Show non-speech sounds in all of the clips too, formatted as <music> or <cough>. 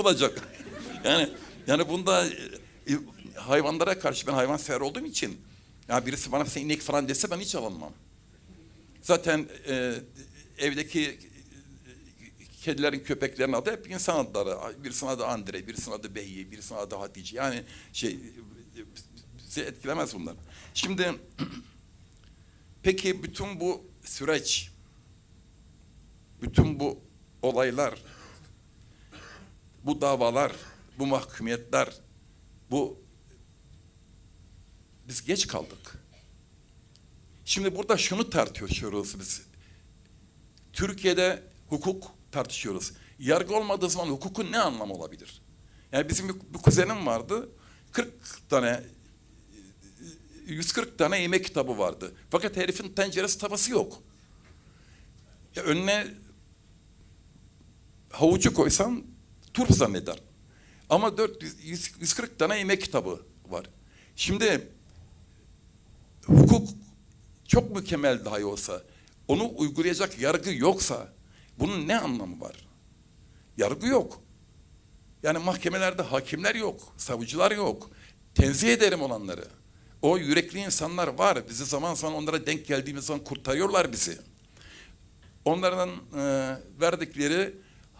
olacak. Yani yani bunda e, hayvanlara karşı ben hayvan sever olduğum için ya birisi bana sen inek falan dese ben hiç alınmam. Zaten e, evdeki e, kedilerin köpeklerin adı hep insan adları. Birisinin adı Andre, birisinin adı Beyyi, birisinin adı Hatice. Yani şey e, bizi etkilemez bunlar. Şimdi <clears throat> peki bütün bu süreç bütün bu olaylar bu davalar, bu mahkumiyetler, bu biz geç kaldık. Şimdi burada şunu tartışıyoruz biz. Türkiye'de hukuk tartışıyoruz. Yargı olmadığı zaman hukukun ne anlamı olabilir? Yani bizim bir, kuzenim vardı. 40 tane 140 tane yemek kitabı vardı. Fakat herifin tenceresi tavası yok. Ya önüne havucu koysan turp zanneder. Ama 400, 140 tane yemek kitabı var. Şimdi hukuk çok mükemmel dahi olsa, onu uygulayacak yargı yoksa bunun ne anlamı var? Yargı yok. Yani mahkemelerde hakimler yok, savcılar yok. Tenzih ederim olanları. O yürekli insanlar var. Bizi zaman zaman onlara denk geldiğimiz zaman kurtarıyorlar bizi. Onların e, verdikleri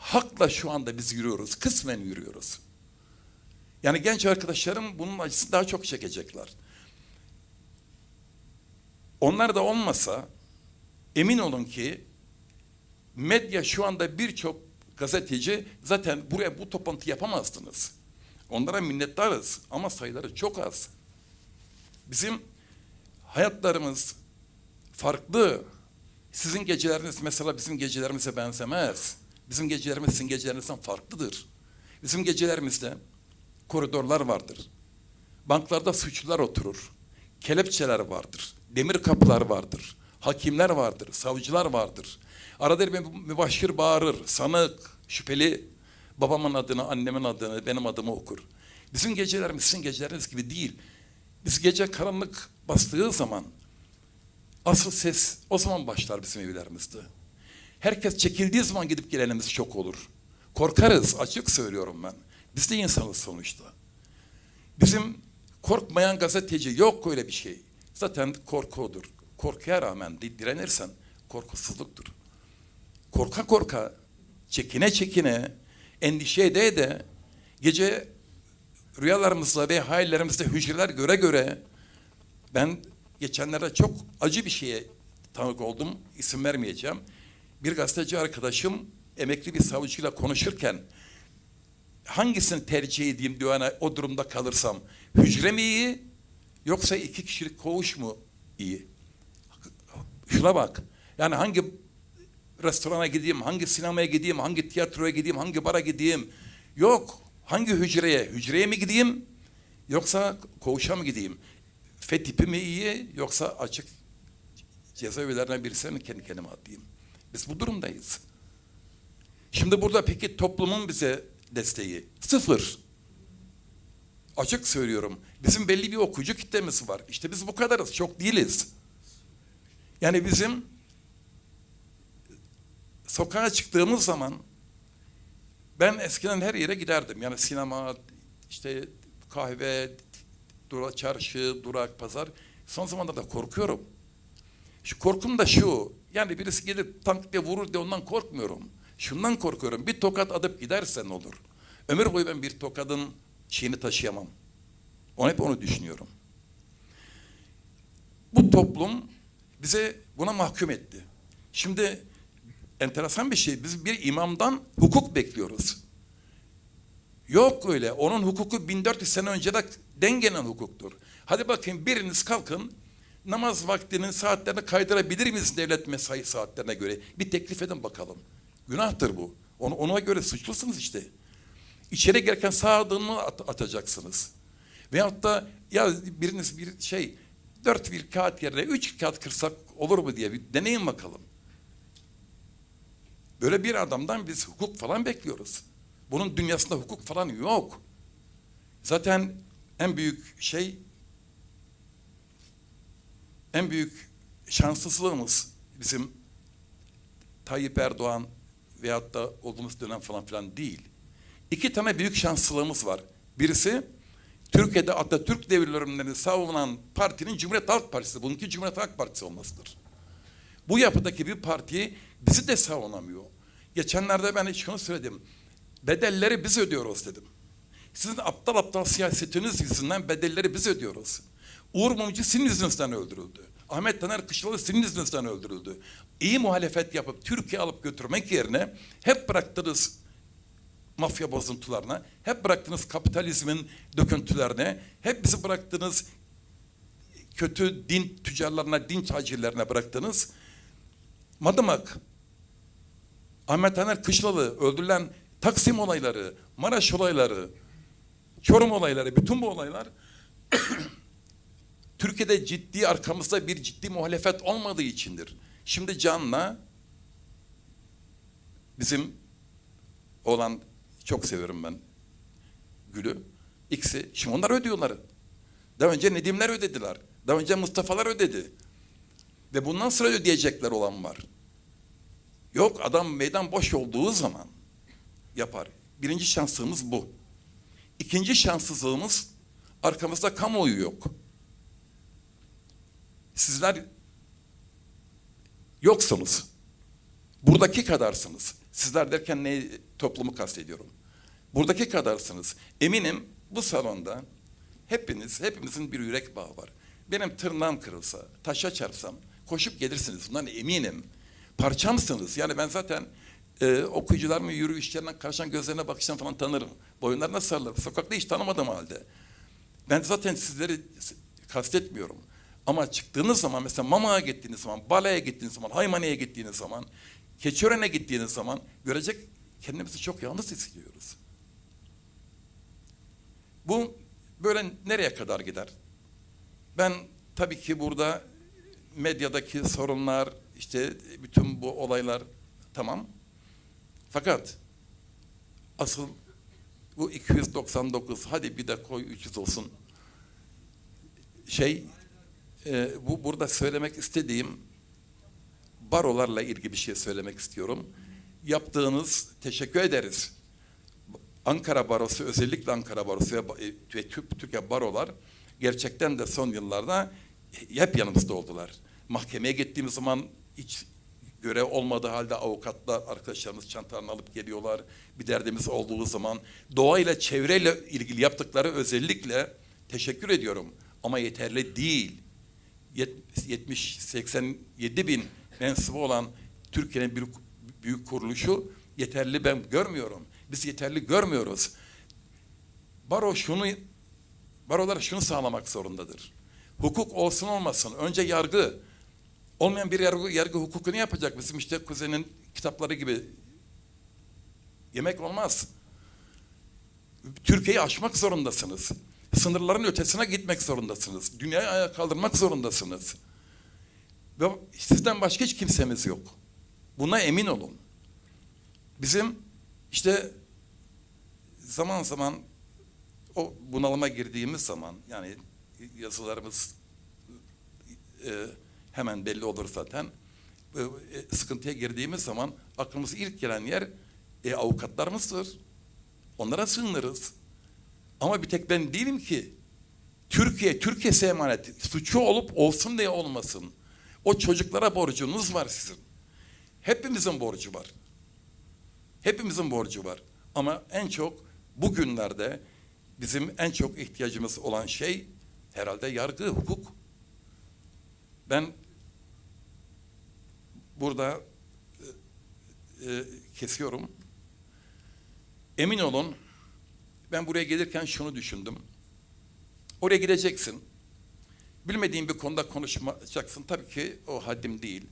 hakla şu anda biz yürüyoruz. Kısmen yürüyoruz. Yani genç arkadaşlarım bunun acısını daha çok çekecekler. Onlar da olmasa emin olun ki medya şu anda birçok gazeteci zaten buraya bu toplantı yapamazdınız. Onlara minnettarız ama sayıları çok az. Bizim hayatlarımız farklı. Sizin geceleriniz mesela bizim gecelerimize benzemez. Bizim gecelerimiz sizin gecelerinizden farklıdır. Bizim gecelerimizde koridorlar vardır. Banklarda suçlular oturur. Kelepçeler vardır. Demir kapılar vardır. Hakimler vardır. Savcılar vardır. Arada bir mübaşir bağırır. Sanık, şüpheli babamın adını, annemin adını, benim adımı okur. Bizim gecelerimiz sizin geceleriniz gibi değil. Biz gece karanlık bastığı zaman asıl ses o zaman başlar bizim evlerimizde. Herkes çekildiği zaman gidip gelenimiz çok olur. Korkarız, açık söylüyorum ben. Biz de insanız sonuçta. Bizim korkmayan gazeteci yok öyle bir şey. Zaten korkudur. Korkuya rağmen direnirsen korkusuzluktur. Korka korka, çekine çekine, endişe ede ede, gece rüyalarımızda ve hayallerimizde hücreler göre göre ben geçenlerde çok acı bir şeye tanık oldum. İsim vermeyeceğim bir gazeteci arkadaşım emekli bir savcıyla konuşurken hangisini tercih edeyim diyor yani o durumda kalırsam. Hücre mi iyi yoksa iki kişilik koğuş mu iyi? Şuna bak. Yani hangi restorana gideyim, hangi sinemaya gideyim, hangi tiyatroya gideyim, hangi bara gideyim? Yok. Hangi hücreye? Hücreye mi gideyim yoksa koğuşa mı gideyim? F tipi mi iyi yoksa açık cezaevlerine birisine kendi kendime atayım? Biz bu durumdayız. Şimdi burada peki toplumun bize desteği sıfır. Açık söylüyorum. Bizim belli bir okuyucu kitlemiz var. İşte biz bu kadarız. Çok değiliz. Yani bizim sokağa çıktığımız zaman ben eskiden her yere giderdim. Yani sinema, işte kahve, durak, çarşı, durak, pazar. Son zamanlarda korkuyorum. Şu korkum da şu. Yani birisi gelip tank diye vurur diye ondan korkmuyorum. Şundan korkuyorum. Bir tokat atıp gidersen olur. Ömür boyu ben bir tokadın şeyini taşıyamam. Onu hep onu düşünüyorum. Bu toplum bize buna mahkum etti. Şimdi enteresan bir şey. Biz bir imamdan hukuk bekliyoruz. Yok öyle. Onun hukuku 1400 sene önce de dengenen hukuktur. Hadi bakayım biriniz kalkın namaz vaktinin saatlerini kaydırabilir miyiz devlet mesai saatlerine göre? Bir teklif edin bakalım. Günahtır bu. Onu, ona göre suçlusunuz işte. İçeri girerken sağ adımı at, atacaksınız. Veyahut da ya biriniz bir şey dört bir kağıt yerine üç kağıt kırsak olur mu diye bir deneyin bakalım. Böyle bir adamdan biz hukuk falan bekliyoruz. Bunun dünyasında hukuk falan yok. Zaten en büyük şey en büyük şanssızlığımız bizim Tayyip Erdoğan veyahut da olduğumuz dönem falan filan değil. İki tane büyük şanslılığımız var. Birisi Türkiye'de Atatürk devirlerini savunan partinin Cumhuriyet Halk Partisi, bununki Cumhuriyet Halk Partisi olmasıdır. Bu yapıdaki bir parti bizi de savunamıyor. Geçenlerde ben şunu söyledim. Bedelleri biz ödüyoruz dedim. Sizin aptal aptal siyasetiniz yüzünden bedelleri biz ödüyoruz. Uğur Mumcu yüzünüzden öldürüldü. Ahmet Taner Kışlalı yüzünüzden öldürüldü. İyi muhalefet yapıp Türkiye alıp götürmek yerine hep bıraktınız mafya bozuntularına, hep bıraktınız kapitalizmin döküntülerine, hep bizi bıraktınız kötü din tüccarlarına, din tacirlerine bıraktınız. Madımak, Ahmet Taner Kışlalı öldürülen Taksim olayları, Maraş olayları, Çorum olayları, bütün bu olaylar Türkiye'de ciddi arkamızda bir ciddi muhalefet olmadığı içindir. Şimdi Can'la bizim olan çok severim ben Gül'ü. İkisi. Şimdi onlar ödüyorlar. Daha önce Nedimler ödediler. Daha önce Mustafa'lar ödedi. Ve bundan sonra ödeyecekler olan var. Yok adam meydan boş olduğu zaman yapar. Birinci şanslığımız bu. İkinci şanssızlığımız arkamızda kamuoyu yok. Sizler yoksunuz. Buradaki kadarsınız. Sizler derken ne toplumu kastediyorum. Buradaki kadarsınız. Eminim bu salonda hepiniz, hepimizin bir yürek bağı var. Benim tırnağım kırılsa, taşa çarpsam koşup gelirsiniz. Bundan eminim. Parçamsınız. Yani ben zaten e, okuyucularımın yürüyüşlerinden, karşıdan gözlerine bakıştan falan tanırım. Boyunlarına sarılırım. Sokakta hiç tanımadığım halde. Ben zaten sizleri kastetmiyorum. Ama çıktığınız zaman mesela Mama'ya gittiğiniz zaman, Bala'ya gittiğiniz zaman, Haymani'ye gittiğiniz zaman, Keçiören'e gittiğiniz zaman görecek kendimizi çok yalnız hissediyoruz. Bu böyle nereye kadar gider? Ben tabii ki burada medyadaki sorunlar, işte bütün bu olaylar tamam. Fakat asıl bu 299 hadi bir de koy 300 olsun. Şey e, bu burada söylemek istediğim barolarla ilgili bir şey söylemek istiyorum. Yaptığınız teşekkür ederiz. Ankara Barosu özellikle Ankara Barosu ve, ve Türkiye Barolar gerçekten de son yıllarda hep yanımızda oldular. Mahkemeye gittiğimiz zaman hiç görev olmadığı halde avukatlar arkadaşlarımız çantalarını alıp geliyorlar. Bir derdimiz olduğu zaman doğayla çevreyle ilgili yaptıkları özellikle teşekkür ediyorum. Ama yeterli değil. 70-87 bin mensubu olan Türkiye'nin bir büyük kuruluşu yeterli ben görmüyorum. Biz yeterli görmüyoruz. Baro şunu barolar şunu sağlamak zorundadır. Hukuk olsun olmasın. Önce yargı. Olmayan bir yargı, yargı hukukunu yapacak. Bizim işte kuzenin kitapları gibi yemek olmaz. Türkiye'yi aşmak zorundasınız. Sınırların ötesine gitmek zorundasınız. Dünyayı ayağa kaldırmak zorundasınız. Ve sizden başka hiç kimsemiz yok. Buna emin olun. Bizim işte zaman zaman o bunalıma girdiğimiz zaman yani yazılarımız e, hemen belli olur zaten. E, sıkıntıya girdiğimiz zaman aklımıza ilk gelen yer e, avukatlarımızdır. Onlara sığınırız. Ama bir tek ben değilim ki. Türkiye, Türkiye'se emanet. Suçu olup olsun diye olmasın. O çocuklara borcunuz var sizin. Hepimizin borcu var. Hepimizin borcu var. Ama en çok bugünlerde bizim en çok ihtiyacımız olan şey herhalde yargı, hukuk. Ben burada e, e, kesiyorum. Emin olun ben buraya gelirken şunu düşündüm. Oraya gideceksin. Bilmediğin bir konuda konuşmayacaksın. Tabii ki o haddim değil.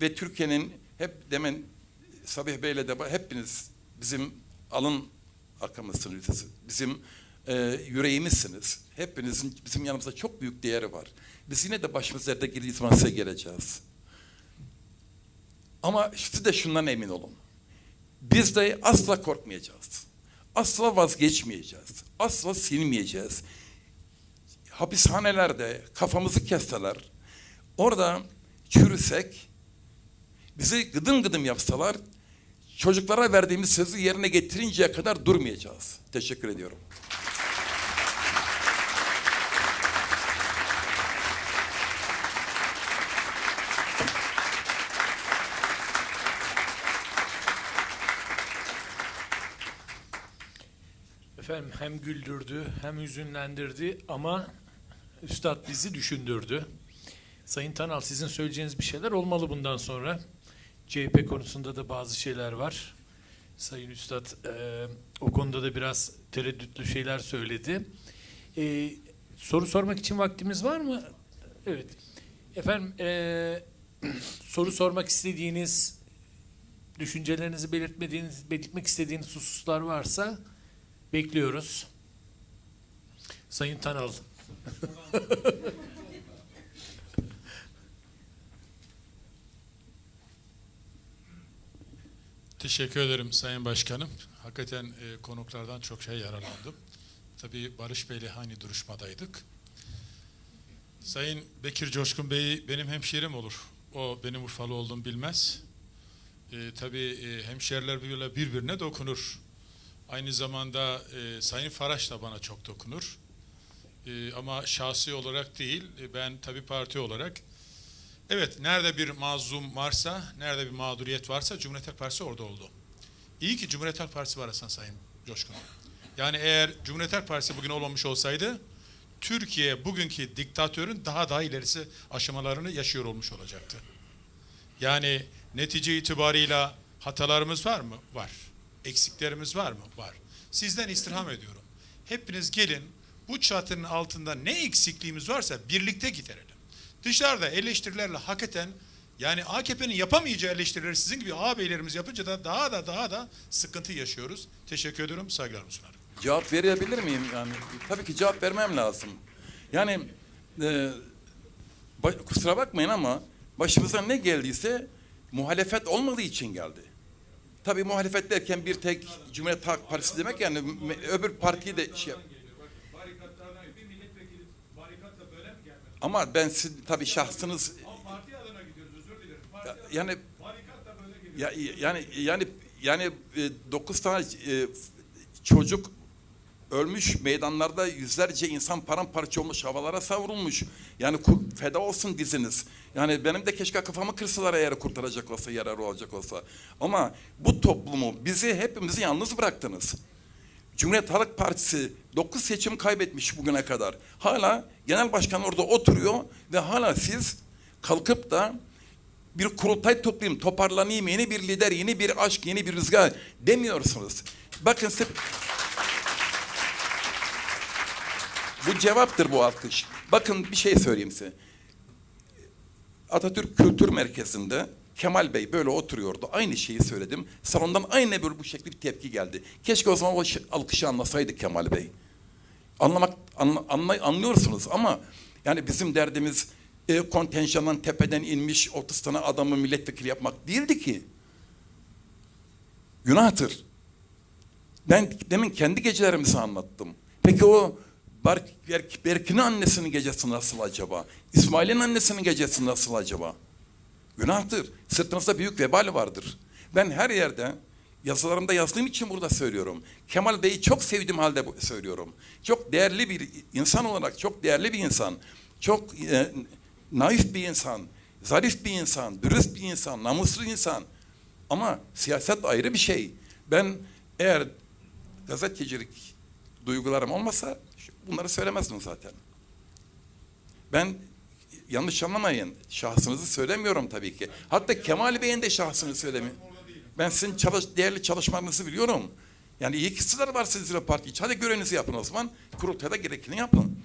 Ve Türkiye'nin hep demin Sabih Bey'le de hepiniz bizim alın arkamızsınız. Bizim e, yüreğimizsiniz. Hepinizin bizim yanımızda çok büyük değeri var. Biz yine de başımız yerde girdiği zaman size geleceğiz. Ama siz de şundan emin olun. Biz de asla korkmayacağız. Asla vazgeçmeyeceğiz. Asla silmeyeceğiz. Hapishanelerde kafamızı kesseler, orada çürüsek, bizi gıdım gıdım yapsalar çocuklara verdiğimiz sözü yerine getirinceye kadar durmayacağız. Teşekkür ediyorum. Efendim hem güldürdü hem hüzünlendirdi ama Üstad bizi düşündürdü. Sayın Tanal sizin söyleyeceğiniz bir şeyler olmalı bundan sonra. CHP konusunda da bazı şeyler var. Sayın Üstad e, o konuda da biraz tereddütlü şeyler söyledi. E, soru sormak için vaktimiz var mı? Evet. Efendim e, <clears throat> soru sormak istediğiniz, düşüncelerinizi belirtmediğiniz, belirtmek istediğiniz hususlar varsa bekliyoruz. Sayın Tanal. <laughs> Teşekkür ederim Sayın Başkanım. Hakikaten e, konuklardan çok şey yararlandım. Tabii Barış Bey'le aynı duruşmadaydık. Sayın Bekir Coşkun Bey benim hemşerim olur. O benim Urfalı olduğumu bilmez. E, tabii e, hemşeriler birbirine dokunur. Aynı zamanda e, Sayın Faraş da bana çok dokunur. E, ama şahsi olarak değil, e, ben tabii parti olarak Evet, nerede bir mazlum varsa, nerede bir mağduriyet varsa Cumhuriyet Halk Partisi orada oldu. İyi ki Cumhuriyet Halk Partisi var Hasan Sayın Coşkun. Yani eğer Cumhuriyet Halk Partisi bugün olmamış olsaydı, Türkiye bugünkü diktatörün daha daha ilerisi aşamalarını yaşıyor olmuş olacaktı. Yani netice itibarıyla hatalarımız var mı? Var. Eksiklerimiz var mı? Var. Sizden istirham ediyorum. Hepiniz gelin bu çatının altında ne eksikliğimiz varsa birlikte giderelim. Dışarıda eleştirilerle hakikaten yani AKP'nin yapamayacağı eleştirileri sizin gibi ağabeylerimiz yapınca da daha da daha da sıkıntı yaşıyoruz. Teşekkür ediyorum. Saygılarımı sunarım. Cevap verebilir miyim? Yani tabii ki cevap vermem lazım. Yani e, ba- kusura bakmayın ama başımıza ne geldiyse muhalefet olmadığı için geldi. Tabii muhalefet derken bir tek Cumhuriyet Halk Partisi demek yani öbür partiyi de şey ama ben siz tabii şahsınız yani ya, yani yani yani e, dokuz tane e, çocuk ölmüş meydanlarda yüzlerce insan paramparça olmuş havalara savrulmuş. Yani feda olsun diziniz. Yani benim de keşke kafamı kırsalar eğer kurtaracak olsa yarar olacak olsa. Ama bu toplumu bizi hepimizi yalnız bıraktınız. Cumhuriyet Halk Partisi 9 seçim kaybetmiş bugüne kadar. Hala genel başkan orada oturuyor ve hala siz kalkıp da bir kurultay toplayayım, toparlanayım, yeni bir lider, yeni bir aşk, yeni bir rüzgar demiyorsunuz. Bakın size... Bu cevaptır bu alkış. Bakın bir şey söyleyeyim size. Atatürk Kültür Merkezi'nde Kemal Bey böyle oturuyordu. Aynı şeyi söyledim. Salondan aynı böyle bu şekilde bir tepki geldi. Keşke o zaman o alkışı anlasaydık Kemal Bey. Anlamak anla, anlay- anlıyorsunuz ama yani bizim derdimiz e, kontenjandan tepeden inmiş 30 tane adamı milletvekili yapmak değildi ki. Günahtır. Ben demin kendi gecelerimizi anlattım. Peki o Berk, Berk, Berk'in annesinin gecesi nasıl acaba? İsmail'in annesinin gecesi nasıl acaba? Günahtır. Sırtınızda büyük vebal vardır. Ben her yerde yazılarımda yazdığım için burada söylüyorum. Kemal Bey'i çok sevdiğim halde söylüyorum. Çok değerli bir insan olarak çok değerli bir insan. Çok e, naif bir insan, zarif bir insan, dürüst bir insan, namuslu insan. Ama siyaset ayrı bir şey. Ben eğer gazetecilik duygularım olmasa bunları söylemezdim zaten. Ben yanlış anlamayın. Şahsınızı söylemiyorum tabii ki. Hatta Kemal Bey'in de şahsını söylemiyorum. Ben sizin çalış, değerli çalışmalarınızı biliyorum. Yani iyi kişiler var sizin parti için. Hadi görevinizi yapın o zaman. Kurultayda gerekeni yapın.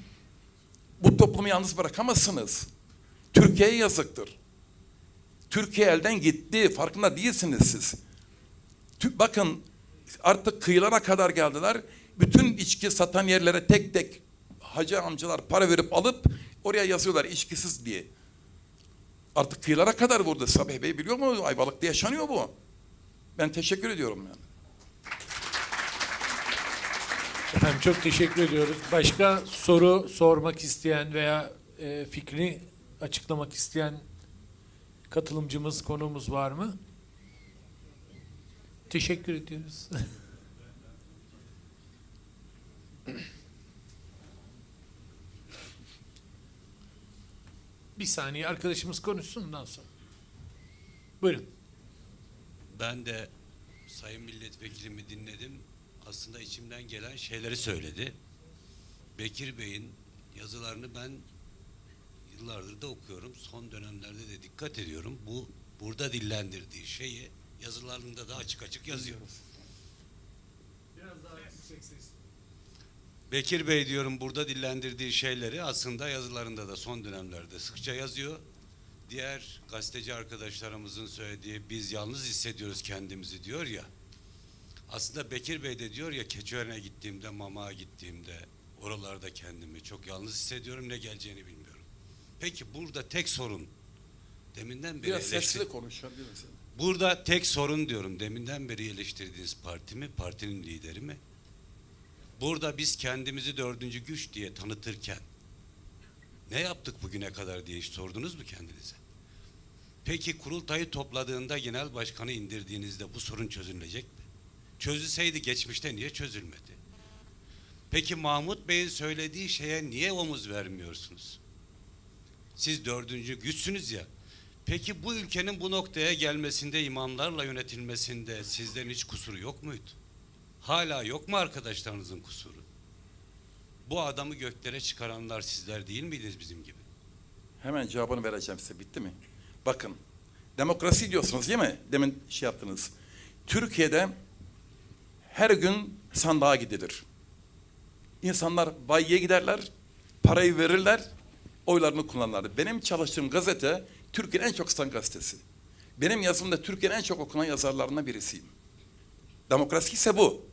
Bu toplumu yalnız bırakamazsınız. Türkiye'ye yazıktır. Türkiye elden gitti. Farkında değilsiniz siz. Bakın artık kıyılara kadar geldiler. Bütün içki satan yerlere tek tek hacı amcalar para verip alıp oraya yazıyorlar içkisiz diye. Artık kıyılara kadar vurdu. Sabih Bey biliyor mu? Ayvalık'ta yaşanıyor bu. Ben teşekkür ediyorum yani. Efendim çok teşekkür ediyoruz. Başka soru sormak isteyen veya e, fikrini açıklamak isteyen katılımcımız, konuğumuz var mı? Teşekkür ediyoruz. <laughs> Bir saniye arkadaşımız konuşsun ondan sonra. Buyurun. Ben de Sayın Milletvekilimi dinledim. Aslında içimden gelen şeyleri söyledi. Bekir Bey'in yazılarını ben yıllardır da okuyorum. Son dönemlerde de dikkat ediyorum. Bu burada dillendirdiği şeyi yazılarında da açık açık yazıyor. Biraz daha yüksek ses. Bekir Bey diyorum burada dillendirdiği şeyleri aslında yazılarında da son dönemlerde sıkça yazıyor. Diğer gazeteci arkadaşlarımızın söylediği biz yalnız hissediyoruz kendimizi diyor ya. Aslında Bekir Bey de diyor ya Keçiören'e gittiğimde, Mama'a gittiğimde oralarda kendimi çok yalnız hissediyorum ne geleceğini bilmiyorum. Peki burada tek sorun deminden beri Biraz sesli konuşabilir misin? Burada tek sorun diyorum deminden beri eleştirdiğiniz parti mi, partinin lideri mi? Burada biz kendimizi dördüncü güç diye tanıtırken ne yaptık bugüne kadar diye hiç sordunuz mu kendinize? Peki kurultayı topladığında genel başkanı indirdiğinizde bu sorun çözülecek mi? Çözülseydi geçmişte niye çözülmedi? Peki Mahmut Bey'in söylediği şeye niye omuz vermiyorsunuz? Siz dördüncü güçsünüz ya. Peki bu ülkenin bu noktaya gelmesinde, imamlarla yönetilmesinde sizlerin hiç kusuru yok muydu? Hala yok mu arkadaşlarınızın kusuru? Bu adamı göklere çıkaranlar sizler değil miydiniz bizim gibi? Hemen cevabını vereceğim size. Bitti mi? Bakın. Demokrasi diyorsunuz değil mi? Demin şey yaptınız. Türkiye'de her gün sandığa gidilir. İnsanlar bayiye giderler, parayı verirler, oylarını kullanırlar. Benim çalıştığım gazete Türkiye'nin en çok satan gazetesi. Benim yazımda Türkiye'nin en çok okunan yazarlarından birisiyim. Demokrasi ise bu.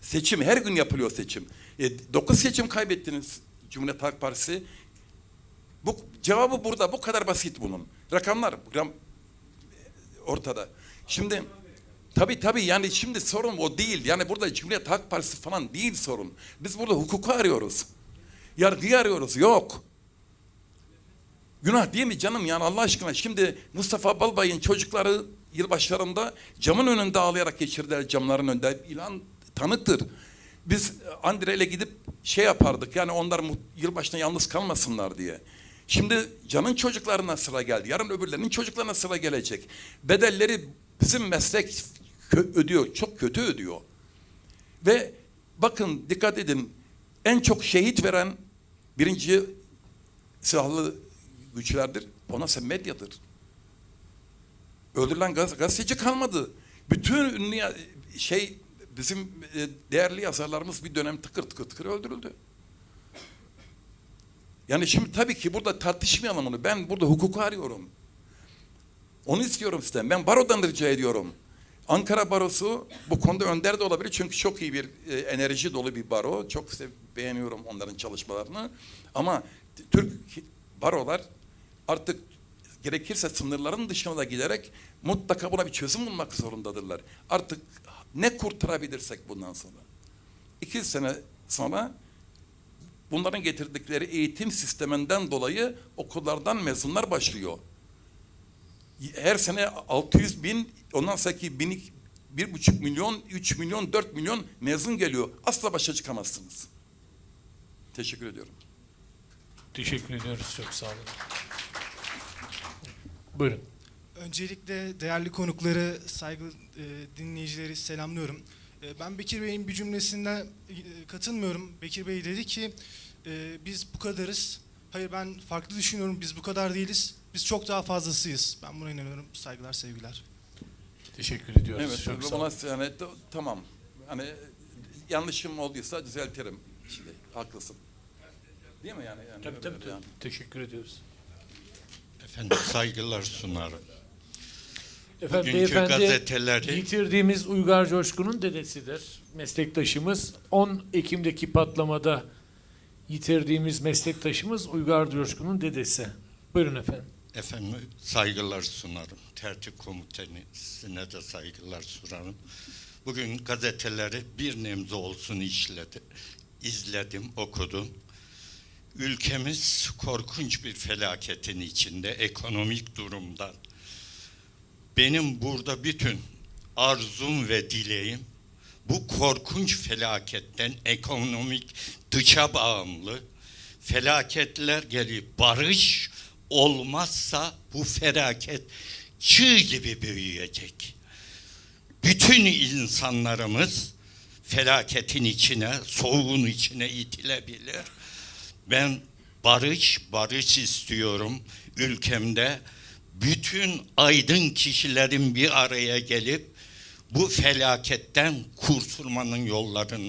Seçim, her gün yapılıyor seçim. E, dokuz seçim kaybettiniz Cumhuriyet Halk Partisi. Bu cevabı burada. Bu kadar basit bunun. Rakamlar gram, ortada. Şimdi tabii tabii yani şimdi sorun o değil. Yani burada Cumhuriyet Halk Partisi falan değil sorun. Biz burada hukuku arıyoruz. Yargıyı arıyoruz. Yok. Günah değil mi canım yani Allah aşkına. Şimdi Mustafa Balbay'ın çocukları yılbaşlarında camın önünde ağlayarak geçirdiler camların önünde. İlan tanıktır. Biz Andre ile gidip şey yapardık yani onlar yılbaşına yalnız kalmasınlar diye. Şimdi canın çocuklarına sıra geldi. Yarın öbürlerinin çocuklarına sıra gelecek. Bedelleri bizim meslek ödüyor. Çok kötü ödüyor. Ve bakın dikkat edin. En çok şehit veren birinci silahlı güçlerdir. Ona ise medyadır. Öldürülen gaz, gazeteci kalmadı. Bütün ünlü şey bizim e, değerli yazarlarımız bir dönem tıkır tıkır tıkır öldürüldü. Yani şimdi tabii ki burada tartışmayalım onu. Ben burada hukuku arıyorum. Onu istiyorum sizden. Ben barodan rica ediyorum. Ankara Barosu bu konuda önder de olabilir çünkü çok iyi bir e, enerji dolu bir baro. Çok sev- beğeniyorum onların çalışmalarını. Ama Türk barolar artık gerekirse sınırların dışına da giderek mutlaka buna bir çözüm bulmak zorundadırlar. Artık ne kurtarabilirsek bundan sonra. İki sene sonra bunların getirdikleri eğitim sisteminden dolayı okullardan mezunlar başlıyor. Her sene 600 bin, ondan sonraki bin, bir buçuk milyon, üç milyon, dört milyon mezun geliyor. Asla başa çıkamazsınız. Teşekkür ediyorum. Teşekkür ediyoruz. Çok sağ olun. Buyurun. Öncelikle değerli konukları, saygı e, dinleyicileri selamlıyorum. E, ben Bekir Bey'in bir cümlesinden e, katılmıyorum. Bekir Bey dedi ki e, biz bu kadarız. Hayır ben farklı düşünüyorum. Biz bu kadar değiliz. Biz çok daha fazlasıyız. Ben buna inanıyorum. Saygılar, sevgiler. Teşekkür ediyoruz. Evet, Çok sağ olun. yani, tamam. Hani yanlışım olduysa düzeltirim. Şimdi haklısın. Değil mi yani? yani Tabii tabii. tabii. yani. Teşekkür ediyoruz. Efendim saygılar sunarım. Efendim Bugünkü beyefendi gazeteleri- yitirdiğimiz Uygar Coşkun'un dedesidir. Meslektaşımız 10 Ekim'deki patlamada yitirdiğimiz meslektaşımız Uygar Coşkun'un dedesi. Buyurun efendim. Efendim saygılar sunarım. Tertip komutanısına da saygılar sunarım. Bugün gazeteleri bir nebze olsun işledi. izledim, okudum. Ülkemiz korkunç bir felaketin içinde ekonomik durumdan. Benim burada bütün arzum ve dileğim bu korkunç felaketten ekonomik dışa bağımlı felaketler gelip barış olmazsa bu felaket çığ gibi büyüyecek. Bütün insanlarımız felaketin içine, soğuğun içine itilebilir. Ben barış, barış istiyorum ülkemde. Bütün aydın kişilerin bir araya gelip bu felaketten kurtulmanın yollarını